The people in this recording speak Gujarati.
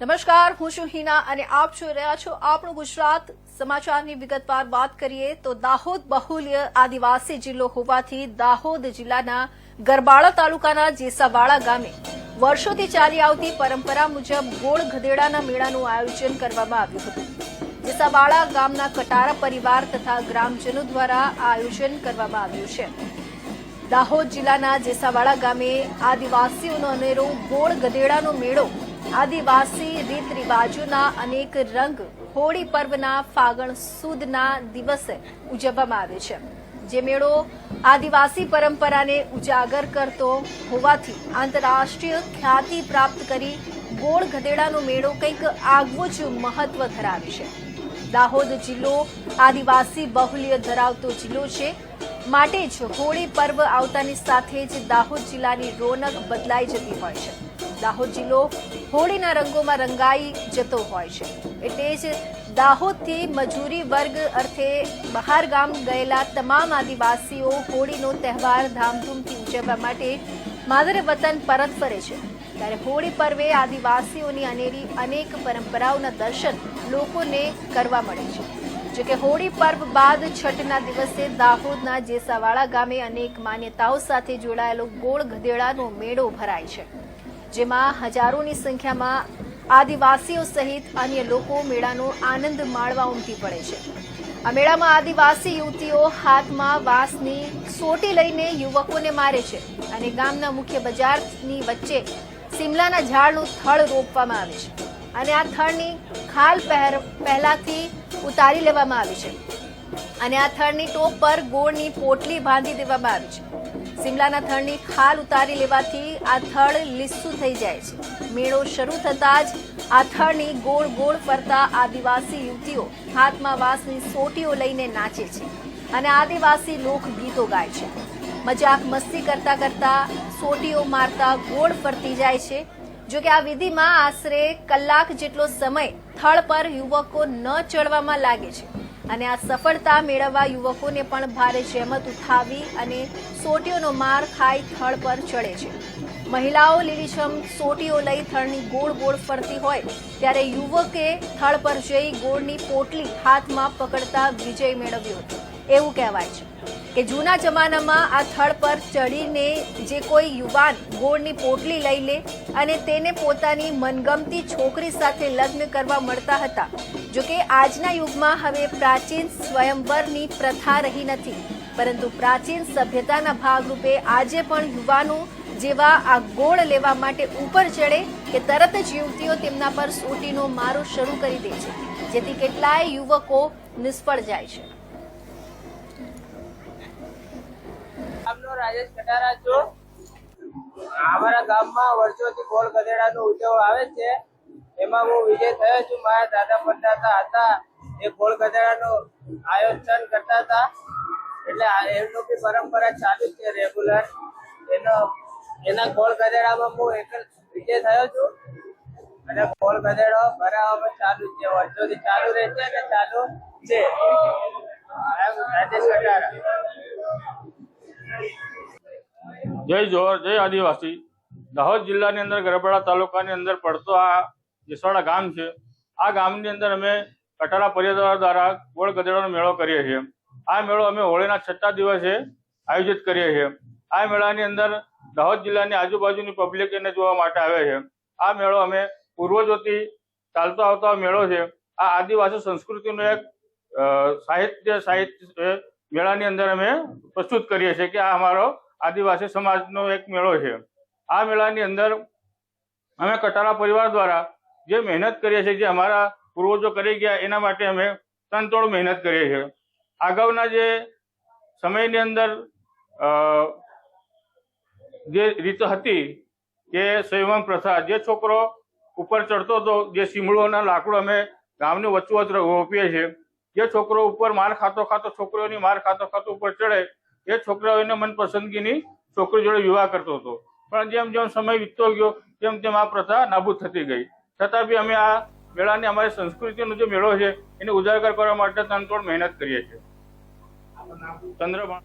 નમસ્કાર, હું છું હિના અને આપ જોઈ રહ્યા છો આપણું ગુજરાત. સમાચારની વિગતવાર વાત કરીએ તો દાહોદ બહુલ્ય આદિવાસી જિલ્લો હોવાથી દાહોદ જિલ્લાના ગરબાળા તાલુકાના જેસાવાળા ગામે વર્ષોથી ચાલી આવતી પરંપરા મુજબ ગોળ ગધેડાના મેળાનું આયોજન કરવામાં આવ્યું હતું. જેસાવાળા ગામના કટારા પરિવાર તથા ગ્રામજનો દ્વારા આયોજન કરવામાં આવ્યું છે. દાહોદ જિલ્લાના જેસાવાળા ગામે આદિવાસીઓનો અનેરો ગોળ ગધેડાનો મેળો આદિવાસી રીત રિવાજોના અનેક રંગ હોળી પર્વના ફાગણ સુદના દિવસે ઉજવવામાં આવે છે. જે મેળો આદિવાસી પરંપરાને ઉજાગર કરતો હોવાથી આંતરરાષ્ટ્રીય ખ્યાતિ પ્રાપ્ત કરી ગોળ ગધેડાનો મેળો કંઈક આગવું જ મહત્વ ધરાવે છે. દાહોદ જિલ્લો આદિવાસી બહુલ્ય ધરાવતો જિલ્લો છે. માટે જ હોળી પર્વ આવતાની સાથે જ દાહોદ જિલ્લાની રોનક બદલાઈ જતી હોય છે. દાહોદ જિલ્લો હોળીના રંગોમાં રંગાઈ જતો હોય છે. એટલે જ દાહોદથી મજૂરી વર્ગ અર્થે બહાર ગામ ગયેલા તમામ આદિવાસીઓ હોળીનો તહેવાર ધામધૂમથી ઉજવવા માટે માદરે વતન પરત ફરે છે. ત્યારે હોળી પર્વે આદિવાસીઓની અનેરી અનેક પરંપરાઓના દર્શન લોકોને કરવા મળે છે. જો કે હોળી પર્વ બાદ છઠના દિવસે દાહોદના જેસાવાળા ગામે અનેક માન્યતાઓ સાથે જોડાયેલો ગોળ ગધેડાનો મેળો ભરાય છે. જેમાં હજારોની સંખ્યામાં આદિવાસીઓ સહિત અન્ય લોકો મેળાનો આનંદ માણવા ઉમટી પડે છે. આ મેળામાં આદિવાસી યુવતીઓ હાથમાં વાંસની સોટી લઈને યુવકોને મારે છે અને ગામના મુખ્ય બજારની વચ્ચે સિમલાના ઝાડનું થળ રોપવામાં આવે છે અને આ થળની ખાલ પહેલાથી ઉતારી લેવામાં આવી છે. અને આ થળની ટોપ પર ગોળની પોટલી બાંધી દેવામાં આવી છે. સિમલાના થળની ખાલ ઉતારી લેવાથી આ થળ લીસું થઈ જાય છે. મેળો શરૂ થતાં જ આ થળની ગોળ ગોળ ફરતા આદિવાસી યુવતીઓ હાથમાં વાંસની સોટીઓ લઈને નાચે છે અને આદિવાસી લોકગીતો ગાય છે. મજાક મસ્તી કરતા કરતા સોટીઓ મારતા ગોળ ફરતી જાય છે. જો કે આ વિધિમાં આશરે કલાક જેટલો સમય થળ પર યુવકો ન ચડવામાં લાગે છે. અને આ સફળતા મેળવવા યુવકોને પણ ભારે જહેમત ઉઠાવી અને સોટીઓનો માર ખાઈ થળ પર ચડે છે. મહિલાઓ લીલીછમ સોટીઓ લઈ થળની ગોળ ગોળ ફરતી હોય ત્યારે યુવકે થળ પર જઈ ગોળની પોટલી હાથમાં પકડતા વિજય મેળવ્યો હતો. એવું કહેવાય છે. કે જૂના જમાનામાં આ થળ પર ચડીને જે કોઈ યુવાન ગોળની પોટલી લઈ લે અને તેને પોતાની મનગમતી છોકરી સાથે લગ્ન કરવા મળતા હતા. જો કે આજના યુગમાં હવે પ્રાચીન સ્વયંવરની પ્રથા રહી નથી. પરંતુ પ્રાચીન સભ્યતાના ભાગરૂપે આજે પણ યુવાનો જેવા આ ગોળ લેવા માટે ઉપર ચડે કે તરત જ યુવતીઓ તેમના પર સોટીનો મારો શરૂ કરી દે છે. જેથી કેટલાય યુવકો નિષ્ફળ જાય છે. ગામનો રાજેશ કટારા છું અમારા ગામમાં વર્ષોથી ગોળ ગધેડાનો ઉત્સવ આવે છે. એમાં હું વિજય થયો છું. મારા દાદા પરદાદા હતા. એ ગોળ ગધેડાનું આયોજન કરતા હતા. એટલે એમનું બી પરંપરા ચાલુ છે રેગ્યુલર એનો, એના ગોળ ગધેડામાં હું એક વિજય થયો છું. અને ગોળ ગધેડો ભરાવામાં ચાલુ છે. વર્ષોથી ચાલુ રહે છે અને ચાલુ છે. રાજેશ કટારા જય જોહર, જય આદિવાસી. દાહોદ જિલ્લાની અંદર ગરબડા તાલુકાની અંદર પડતો આ જેસવાડા ગામ છે. આ ગામની અંદર અમે કટારા પરિવાર દ્વારા ગોળ ગધેડાનો મેળો કરીએ છીએ. આ મેળો અમે હોળીના છઠ્ઠા દિવસે આયોજિત કરીએ છીએ. આ મેળાની અંદર દાહોદ જિલ્લાની આજુબાજુની પબ્લિક એને જોવા માટે આવે છે. આ મેળો અમે પૂર્વજોથી ચાલતો આવતો મેળો છે. આ આદિવાસી સંસ્કૃતિનો એક સાહિત્ય સાહિત્ય મેળાની અંદર અમે પ્રસ્તુત કરીએ છીએ કે આ અમારો આદિવાસી સમાજનો એક મેળો છે. આ મેળાની અંદર અમે કટારા પરિવાર દ્વારા જે મહેનત કરીએ છીએ, જે અમારા પૂર્વજો કરી ગયા, એના માટે અમે તનતોડ મહેનત કરીએ છીએ. અગાઉના જે સમયની અંદર જે રીત હતી કે સંયમ પ્રથા, જે છોકરો ઉપર ચડતો હતો, જે સીમડોના લાકડું અમે ગામની વચ્ચોવચ રોપીએ છીએ જે છોકરો ઉપર માર ખાતો ખાતો છોકરીઓની માર ખાતો ખાતો ઉપર ચડે, એ છોકરાઓને મનપસંદગીની છોકરી જોડે વિવાહ કરતો હતો. પણ જેમ જેમ સમય વીતતો ગયો, તેમ તેમ આ પ્રથા નાબૂદ થતી ગઈ. છતાં બી અમે આ મેળાની અમારી સંસ્કૃતિનો જે મેળો છે, એને ઉજાગર કરવા માટે તનતોડ મહેનત કરીએ છીએ. ચંદ્રભાણ